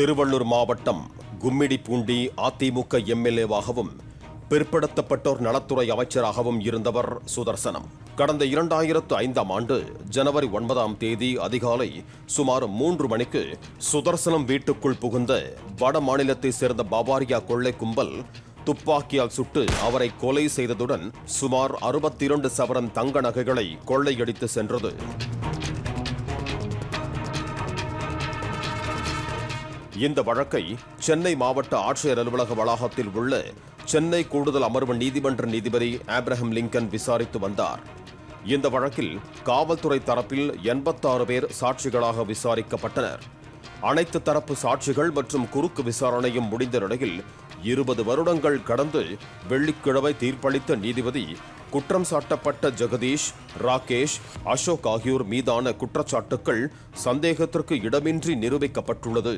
திருவள்ளூர் மாவட்டம் கும்மிடிப்பூண்டி அதிமுக எம்எல்ஏவாகவும் பிற்படுத்தப்பட்டோர் நலத்துறை அமைச்சராகவும் இருந்தவர் சுதர்சனம். கடந்த இரண்டாயிரத்து ஐந்தாம் ஆண்டு ஜனவரி ஒன்பதாம் தேதி அதிகாலை சுமார் மூன்று மணிக்கு சுதர்சனம் வீட்டுக்குள் புகுந்த வட மாநிலத்தைச் சேர்ந்த பவாரியா கொள்ளை கும்பல் துப்பாக்கியால் சுட்டு அவரை கொலை செய்ததுடன் சுமார் அறுபத்தி இரண்டு சவரன் தங்க நகைகளை கொள்ளையடித்து சென்றது. இந்த வழக்கை சென்னை மாவட்ட ஆட்சியர் அலுவலக வளாகத்தில் உள்ள சென்னை கூடுதல் அமர்வு நீதிமன்ற நீதிபதி ஆப்ரஹாம் லிங்கன் விசாரித்து வந்தார். இந்த வழக்கில் காவல்துறை தரப்பில் எண்பத்தாறு பேர் சாட்சிகளாக விசாரிக்கப்பட்டனர். அனைத்து தரப்பு சாட்சிகள் மற்றும் குறுக்கு விசாரணையும் முடிந்த நிலையில் இருபது வருடங்கள் கடந்து வெள்ளிக்கிழமை தீர்ப்பளித்த நீதிபதி குற்றம் சாட்டப்பட்ட ஜெகதீஷ் ராகேஷ் அசோக் ஆகியோர் மீதான குற்றச்சாட்டுக்கள் சந்தேகத்திற்கு இடமின்றி நிரூபிக்கப்பட்டுள்ளது.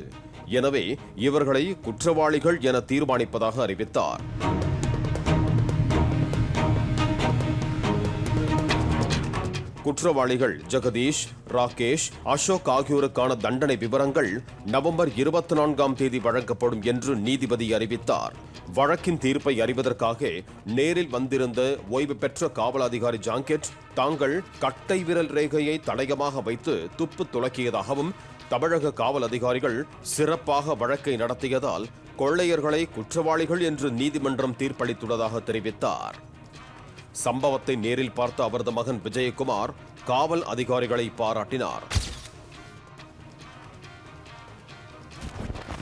எனவே இவர்களை குற்றவாளிகள் என தீர்மானிப்பதாக அறிவித்தார். குற்றவாளிகள் ஜெகதீஷ் ராகேஷ் அசோக் ஆகியோருக்கான தண்டனை விவரங்கள் நவம்பர் இருபத்தி நான்காம் தேதி வழங்கப்படும் என்று நீதிபதி அறிவித்தார். வழக்கின் தீர்ப்பை அறிவதற்காக நேரில் வந்திருந்த ஓய்வு பெற்ற காவல் அதிகாரி ஜாங்கெட் தாங்கள் கட்டை விரல் ரேகையை தடயமாக வைத்து துப்பு துலக்கியதாகவும் தமிழக காவல் அதிகாரிகள் சிறப்பாக வழக்கை நடத்தியதால் கொள்ளையர்களை குற்றவாளிகள் என்று நீதிமன்றம் தீர்ப்பளித்துள்ளதாக தெரிவித்தார். சம்பவத்தை நேரில் பார்த்த அவரது மகன் விஜயகுமார் காவல் அதிகாரிகளை பாராட்டினார்.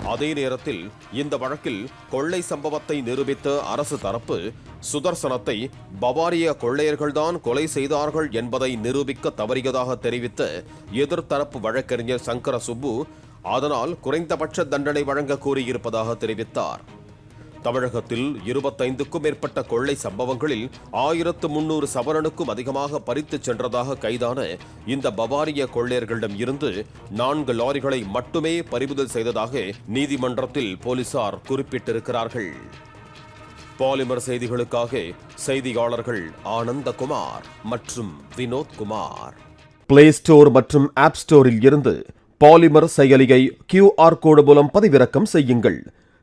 அதே நேரத்தில் இந்த வழக்கில் கொள்ளை சம்பவத்தை நிரூபித்த அரசு தரப்பு சுதர்சனத்தை பவாரிய கொள்ளையர்கள்தான் கொலை செய்தார்கள் என்பதை நிரூபிக்க தவறியதாக தெரிவித்த எதிர்த்தரப்பு வழக்கறிஞர் சங்கர சுப்பு அதனால் குறைந்தபட்ச தண்டனை வழங்க கோரியிருப்பதாக தெரிவித்தார். தமிழகத்தில் இருபத்தைந்துக்கும் மேற்பட்ட கொள்ளை சம்பவங்களில் ஆயிரத்து முன்னூறு சவரனுக்கும் அதிகமாக பறித்துச் சென்றதாக கைதான இந்த பவாரிய கொள்ளையர்களிடம் இருந்து நான்கு லாரிகளை மட்டுமே பறிமுதல் செய்ததாக நீதிமன்றத்தில் போலீசார் குறிப்பிட்டிருக்கிறார்கள். பாலிமர் செய்திகளுக்காக செய்தியாளர்கள் ஆனந்தகுமார் மற்றும் வினோத்குமார். பிளே ஸ்டோர் மற்றும் ஆப் ஸ்டோரில் இருந்து பாலிமர் செயலியை கியூஆர் கோடு மூலம் பதிவிறக்கம் செய்யுங்கள்.